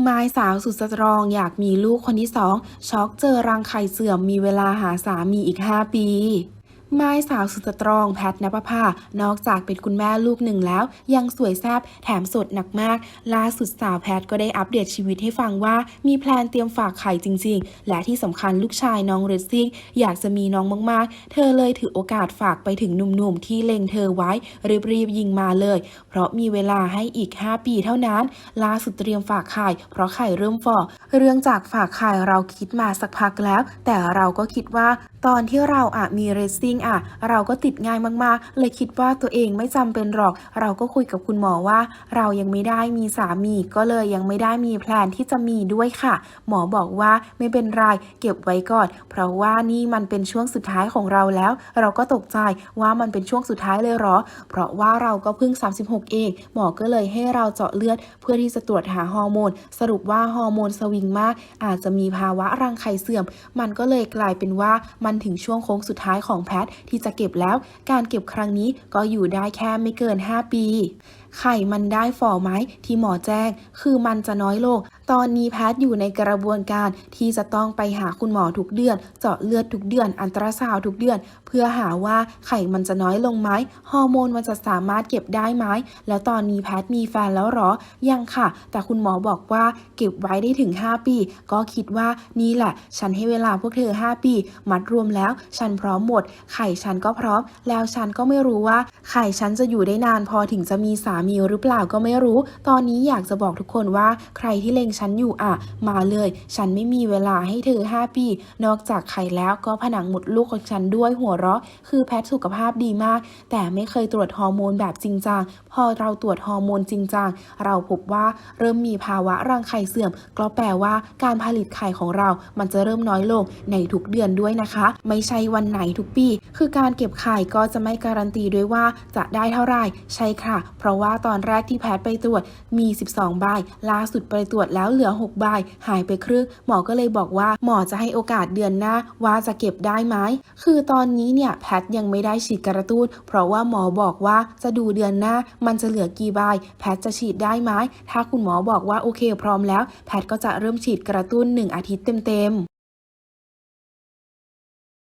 ไม้สาวสุดสตรองอยากมีลูกคนที่สองช็อกเจอรังไข่เสื่อมมีเวลาหาสามีอีก 5 ปี ไม้สาวสุดสตรองแพทนปภานอกจากเป็นคุณแม่ลูกหนึ่งแล้ว ยังสวยแซบแถมสดหนักมาก ล่าสุดสาวแพทก็ได้อัปเดตชีวิตให้ฟังว่า มีแพลนเตรียมฝากไข่จริง ๆ และที่สำคัญลูกชายน้องเรซซิ่งอยากจะมีน้องมากๆ เธอเลยถือโอกาสฝากไปถึงหนุ่มๆ ที่เล็งเธอไว้รีบๆยิงมาเลย เพราะมีเวลาให้อีก 5 ปีเท่านั้น ล่าสุดเตรียมฝากไข่เพราะไข่เริ่มฟอเรื่องจากฝากไข่เราคิดมาสักพักแล้ว แต่เราก็คิดว่า ตอนที่เราอะมีเรซซิ่งอะเราก็ติดง่ายมากๆ เลยคิดว่าตัวเองไม่จำเป็นหรอก เราก็คุยกับคุณหมอว่า เรายังไม่ได้มีสามีก็เลยยังไม่ได้มีแพลนที่จะมีด้วยค่ะ หมอบอกว่าไม่เป็นไรเก็บไว้ก่อน เพราะว่านี่มันเป็นช่วงสุดท้ายของเราแล้ว เราก็ตกใจว่ามันเป็นช่วงสุดท้ายเลยเหรอ เพราะว่าเราก็เพิ่ง 36 เองหมอก็เลยให้เราเจาะเลือด เพื่อที่จะตรวจหาฮอร์โมน สรุปว่าฮอร์โมนสวิงมาก อาจจะมีภาวะรังไข่เสื่อม มันก็เลยกลายเป็นว่ามันถึงช่วงโค้งสุดท้ายของแพทที่จะเก็บแล้ว การเก็บครั้งนี้ก็อยู่ได้แค่ไม่เกิน 5 ปี ไข่มันได้ฝ่อไหมที่หมอแจ้ง คือมันจะน้อยลง ตอนนี้แพทย์อยู่ในกระบวนการที่จะต้องไปหาคุณหมอทุกเดือน เจาะเลือดทุกเดือน อันตราซาวทุกเดือน เพื่อหาว่าไข่มันจะน้อยลงไหมฮอร์โมนมันจะสามารถเก็บได้ไหมแล้วตอนนี้แพทย์มีแฟนแล้วหรอ ยังค่ะ แต่คุณหมอบอกว่าเก็บไว้ได้ถึง 5 ปี ก็คิดว่านี่แหละ ฉันให้เวลาพวกเธอ 5 ปี มัดรวมแล้ว ฉันพร้อมหมด ไข่ฉันก็พร้อม แล้วฉันก็ไม่รู้ว่า ไข่ฉันจะอยู่ได้นานพอถึงจะมีสามีหรือเปล่าก็ไม่รู้ ตอนนี้อยากจะบอกทุกคนว่าใครที่เล็งฉันอยู่อะ มาเลย ฉันไม่มีเวลาให้เธอ 5 ปี นอกจากไข่แล้วก็ผนังหมดลูกของฉันด้วยหัวเราะ คือแพทย์สุขภาพดีมาก แต่ไม่เคยตรวจฮอร์โมนแบบจริงจังพอเราตรวจฮอร์โมนจริงจังเราพบว่าเริ่มมีภาวะรังไข่เสื่อม ก็แปลว่าการผลิตไข่ของเรา มันจะเริ่มน้อยลงในทุกเดือนด้วยนะคะ ไม่ใช่วันไหนทุกปี คือการเก็บไข่ก็จะไม่การันตีด้วยว่าจะได้เท่าไหร่ใช่ค่ะ เพราะว่าว่าตอนแรกที่แพทย์ไปตรวจมี 12 ใบ ล่าสุดไปตรวจแล้วเหลือ 6 ใบ หายไปครึ่ง หมอก็เลยบอกว่าหมอจะให้โอกาสเดือนหน้าว่าจะเก็บได้ไหม คือตอนนี้เนี่ยแพทย์ยังไม่ได้ฉีดกระตุ้น เพราะว่าหมอบอกว่าจะดูเดือนหน้ามันจะเหลือกี่ใบ แพทย์จะฉีดได้ไหม ถ้าคุณหมอบอกว่าโอเคพร้อมแล้ว แพทย์ก็จะเริ่มฉีดกระตุ้น 1 อาทิตย์เต็มๆ